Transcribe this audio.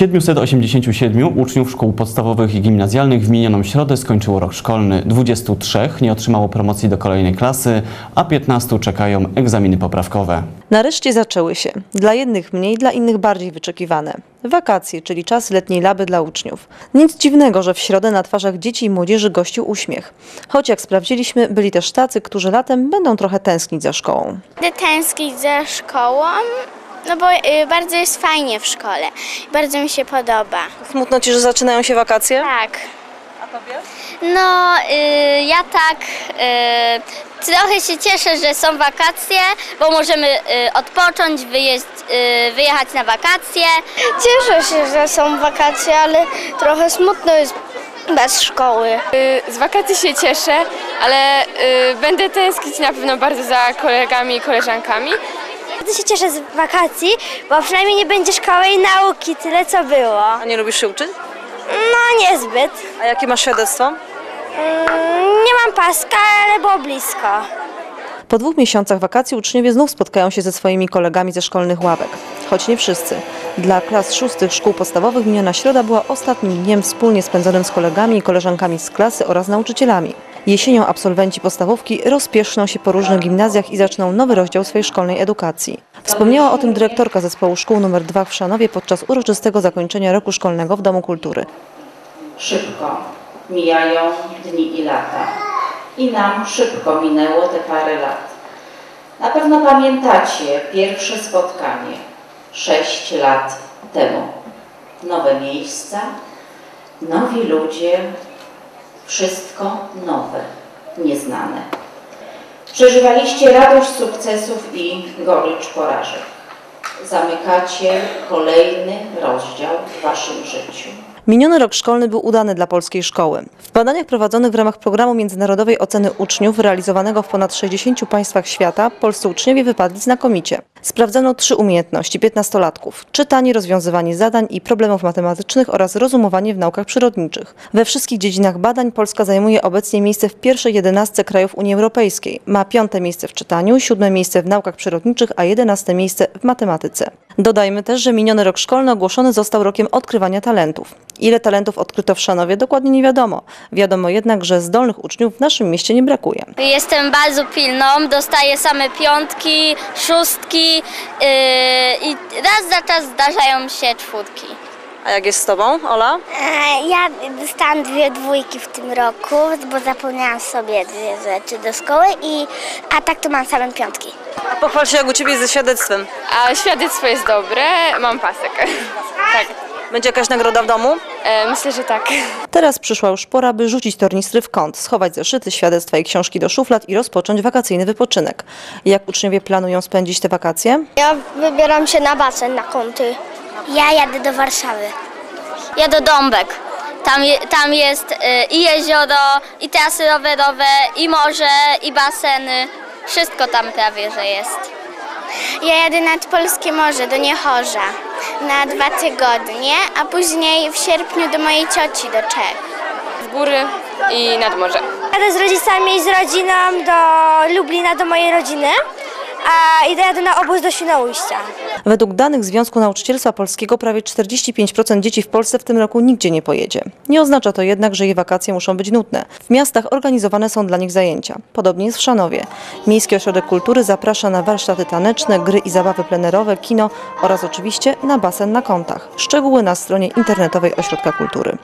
787 uczniów szkół podstawowych i gimnazjalnych w minioną środę skończyło rok szkolny. 23 nie otrzymało promocji do kolejnej klasy, a 15 czekają egzaminy poprawkowe. Nareszcie zaczęły się. Dla jednych mniej, dla innych bardziej wyczekiwane. Wakacje, czyli czas letniej laby dla uczniów. Nic dziwnego, że w środę na twarzach dzieci i młodzieży gościł uśmiech. Choć jak sprawdziliśmy, byli też tacy, którzy latem będą trochę tęsknić za szkołą. Będę tęsknić za szkołą, no bo y, bardzo jest fajnie w szkole. Bardzo mi się podoba. Smutno ci, że zaczynają się wakacje? Tak. No, y, ja tak y, trochę się cieszę, że są wakacje, bo możemy y, odpocząć, wyjeźdź, y, wyjechać na wakacje. Cieszę się, że są wakacje, ale trochę smutno jest bez szkoły. Y, Z wakacji się cieszę, ale y, będę tęsknić na pewno bardzo za kolegami i koleżankami. Bardzo się cieszę z wakacji, bo przynajmniej nie będzie szkoły i nauki, tyle co było. A nie lubisz się uczyć? No niezbyt. A jakie masz świadectwo? Mm, Nie mam paska, ale było blisko. Po dwóch miesiącach wakacji uczniowie znów spotkają się ze swoimi kolegami ze szkolnych ławek. Choć nie wszyscy. Dla klas szóstych szkół podstawowych miniona środa była ostatnim dniem wspólnie spędzonym z kolegami i koleżankami z klasy oraz nauczycielami. Jesienią absolwenci podstawówki rozpieszczą się po różnych gimnazjach i zaczną nowy rozdział swojej szkolnej edukacji. Wspomniała o tym dyrektorka zespołu szkół nr 2 w Szanowie podczas uroczystego zakończenia roku szkolnego w Domu Kultury. Szybko mijają dni i lata. I nam szybko minęło te parę lat. Na pewno pamiętacie pierwsze spotkanie sześć lat temu. Nowe miejsca, nowi ludzie, wszystko nowe, nieznane. Przeżywaliście radość sukcesów i gorycz porażek. Zamykacie kolejny rozdział w waszym życiu. Miniony rok szkolny był udany dla polskiej szkoły. W badaniach prowadzonych w ramach programu międzynarodowej oceny uczniów realizowanego w ponad 60 państwach świata polscy uczniowie wypadli znakomicie. Sprawdzano trzy umiejętności 15-latków: czytanie, rozwiązywanie zadań i problemów matematycznych oraz rozumowanie w naukach przyrodniczych. We wszystkich dziedzinach badań Polska zajmuje obecnie miejsce w pierwszej jedenastce krajów Unii Europejskiej. Ma piąte miejsce w czytaniu, siódme miejsce w naukach przyrodniczych, a jedenaste miejsce w matematyce. Dodajmy też, że miniony rok szkolny ogłoszony został rokiem odkrywania talentów. Ile talentów odkryto w Szanowie, dokładnie nie wiadomo. Wiadomo jednak, że zdolnych uczniów w naszym mieście nie brakuje. Jestem bardzo pilną, dostaję same piątki, szóstki yy, i raz za czas zdarzają się czwórki. A jak jest z Tobą, Ola? E, Ja dostałam dwie dwójki w tym roku, bo zapomniałam sobie dwie rzeczy do szkoły, i, a tak to mam same piątki. A pochwal się, jak u Ciebie jest ze świadectwem. A świadectwo jest dobre, mam pasek. tak, Będzie jakaś nagroda w domu? e, myślę, że tak. Teraz przyszła już pora, by rzucić tornistry w kąt, schować zeszyty, świadectwa i książki do szuflad i rozpocząć wakacyjny wypoczynek. Jak uczniowie planują spędzić te wakacje? Ja wybieram się na basen, na kąty. Ja jadę do Warszawy. Ja do Dąbek. Tam, je, tam jest y, i jezioro, i trasy rowerowe, i morze, i baseny. Wszystko tam prawie, że jest. Ja jadę nad Polskie Morze do Niechorza na dwa tygodnie, a później w sierpniu do mojej cioci do Czech. W góry i nad morze. Jadę z rodzicami i z rodziną do Lublina, do mojej rodziny, a i jadę na obóz do Świnoujścia. Według danych Związku Nauczycielstwa Polskiego prawie 45% dzieci w Polsce w tym roku nigdzie nie pojedzie. Nie oznacza to jednak, że jej wakacje muszą być nudne. W miastach organizowane są dla nich zajęcia. Podobnie jest w Szanowie. Miejski Ośrodek Kultury zaprasza na warsztaty taneczne, gry i zabawy plenerowe, kino oraz oczywiście na basen na kątach. Szczegóły na stronie internetowej Ośrodka Kultury.